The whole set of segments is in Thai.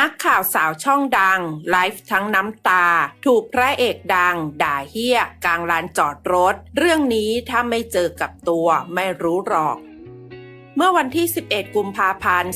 นักข่าวสาวช่องดัง ไลฟ์ทั้งน้ำตา ถูกพระเอกดัง ด่าเฮี้ย กลางลานจอดรถ เรื่องนี้ถ้าไม่เจอกับตัวไม่รู้หรอก เมื่อวันที่ 11 กุมภาพันธ์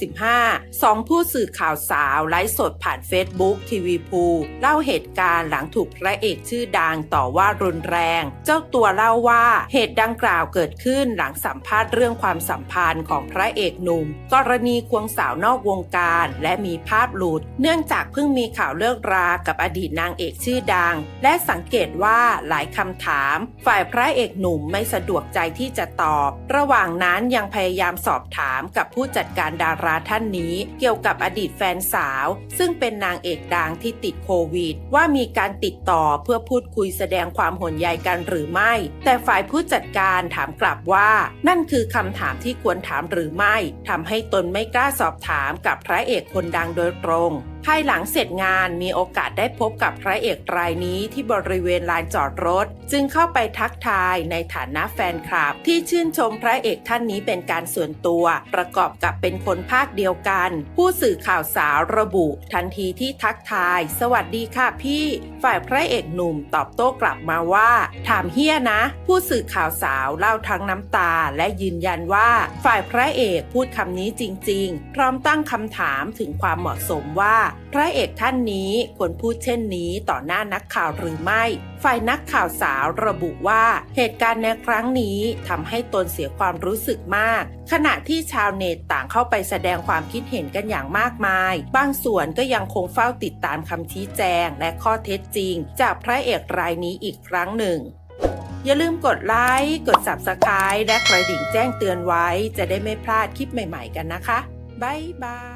2565 สองผู้สื่อข่าวสาวไลฟ์สดผ่านเฟซบุ๊กทีวีพูเล่าเหตุการณ์หลังถูกพระเอกชื่อดังต่อว่ารุนแรง เจ้าตัวเล่าว่าเหตุดังกล่าวเกิดขึ้นหลังสัมภาษณ์เรื่องความสัมพันธ์ของพระเอกหนุ่ม กรณีควงสาวนอกวงการ และมีภาพหลุด เนื่องจากเพิ่งมีข่าวเลิกรากับอดีตนางเอกชื่อดัง และสังเกตว่าหลายคำถาม ฝ่ายพระเอกหนุ่มไม่สะดวกใจที่จะตอบ ระหว่างนั้นยังพยายามสอบถามกับผู้จัดการดาราท่านนี้ เกี่ยวกับอดีตแฟนสาว ซึ่งเป็นนางเอกดังที่ติดโควิด ว่ามีการติดต่อเพื่อพูดคุยแสดงความห่วงใยกันหรือไม่ แต่ฝ่ายผู้จัดการถามกลับว่า นั่นคือคำถามที่ควรถามหรือไม่ทำให้ตนไม่กล้าสอบถามกับพระเอกคนดังโดยตรง ภายหลังเสร็จงานมีโอกาสได้พบกับพระเอกรายนี้ที่บริเวณลานจอดรถ จึงเข้าไปทักทายในฐานะแฟนคลับ ที่ชื่นชมพระเอกท่านนี้เป็นการส่วนตัว ประกอบกับเป็นคนภาคเดียวกัน ผู้สื่อข่าวสาวระบุ ทันทีที่ทักทาย สวัสดีค่ะพี่ ฝ่ายพระเอกหนุ่มตอบโต้กลับมาว่า ถามเฮียนะ ผู้สื่อข่าวสาวเล่าทั้งน้ำตาและยืนยันว่า ฝ่ายพระเอกพูดคำนี้จริง ๆ พร้อมตั้งคำถามถึงความเหมาะสมว่าพระเอกท่านนี้ควรพูดเช่นนี้ต่อหน้านักข่าวหรือไม่ ฝ่ายนักข่าวสาวระบุว่าเหตุการณ์ในครั้งนี้ทำให้ตนเสียความรู้สึกมาก ขณะที่ชาวเน็ตต่างเข้าไปแสดงความคิดเห็นกันอย่างมากมาย บางส่วนก็ยังคงเฝ้าติดตามคำชี้แจงและข้อเท็จจริง จากพระเอกรายนี้อีกครั้งหนึ่งอย่าลืมกดไลค์ กด Subscribe และกระดิ่งแจ้งเตือนไว้ จะได้ไม่พลาดคลิปใหม่ๆกันนะคะ บ๊ายบาย